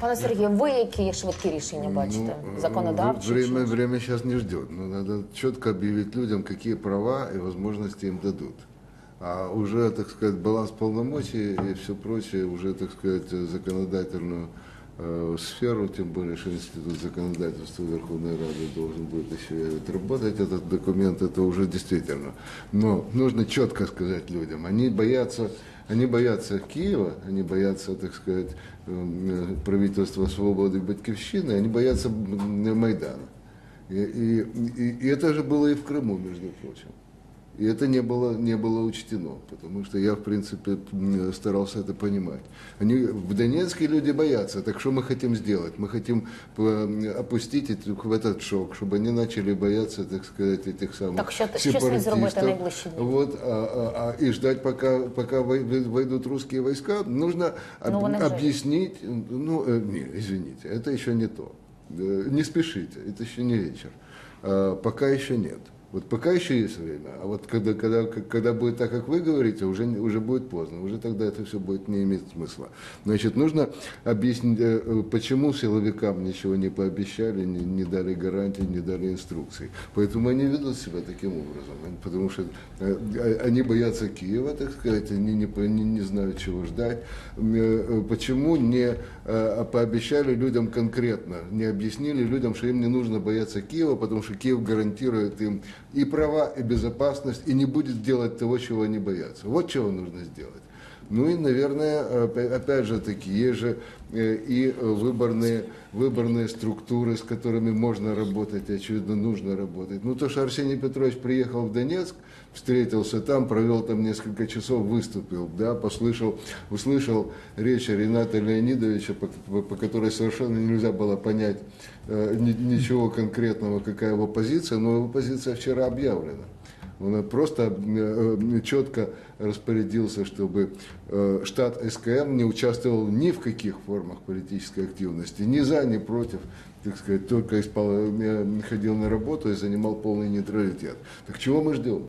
Пане Сергію, ви які швидкі рішення бачите? Ну, Законодавчі? в- Время, чи- время сейчас не ждет. Но надо четко объявить людям, какие права и возможности им дадут. А уже, так сказать, баланс полномочий и все прочее, уже, так сказать, законодательную э, сферу, тем более, что Институт законодательства Верховной Рады должен будет еще и отработать этот документ, это уже действительно. Но нужно четко сказать людям, они боятся, они боятся Киева, они боятся, так сказать, э, правительства свободы и батькивщины, они боятся Майдана. И, и- и это же было и в Крыму, между прочим. И это не было, не было учтено, потому что я, в принципе, м, старался это понимать. Они, в Донецке люди боятся, так что мы хотим сделать? Мы хотим э, опустить этих в этот шок, чтобы они начали бояться, так сказать, этих самых Так що- що слід зробити сепаратистов. найближчі дні? Вот, а, а, а, и ждать, пока, пока вой- войдут русские войска, нужно об- Ну, вони вже- объяснить, ну, э, не, извините, это еще не то. Э, Не спешите, это еще не вечер. А, Пока еще нет. Вот пока еще есть время, а вот когда, когда, когда будет так, как вы говорите, уже, уже будет поздно, уже тогда это все будет не иметь смысла. Значит, нужно объяснить, э, почему силовикам ничего не пообещали, не, не дали гарантий, не дали инструкций. Поэтому они ведут себя таким образом, потому что э, э, они боятся Киева, так сказать, они не, не, не знают, чего ждать. Э, Почему не пообещали людям конкретно, не объяснили людям, что им не нужно бояться Киева, потому что Киев гарантирует им и права, и безопасность, и не будет делать того, чего они боятся. Вот чего нужно сделать. Ну и, наверное, опя- опять же таки, есть же э, и выборные, выборные структуры, с которыми можно работать, очевидно, нужно работать. Ну то, что Арсений Петрович приехал в Донецк, встретился там, провел там несколько часов, выступил, да, послышал, услышал речь Рената Леонидовича, по, по- по которой совершенно нельзя было понять э, ни- ничего конкретного, какая его позиция, но его позиция вчера объявлена. Он просто э, четко распорядился, чтобы э, штат СКМ не участвовал ни в каких формах политической активности, ни за, ни против, так сказать, только испол- э, ходил на работу и занимал полный нейтралитет. Так чего мы ждем?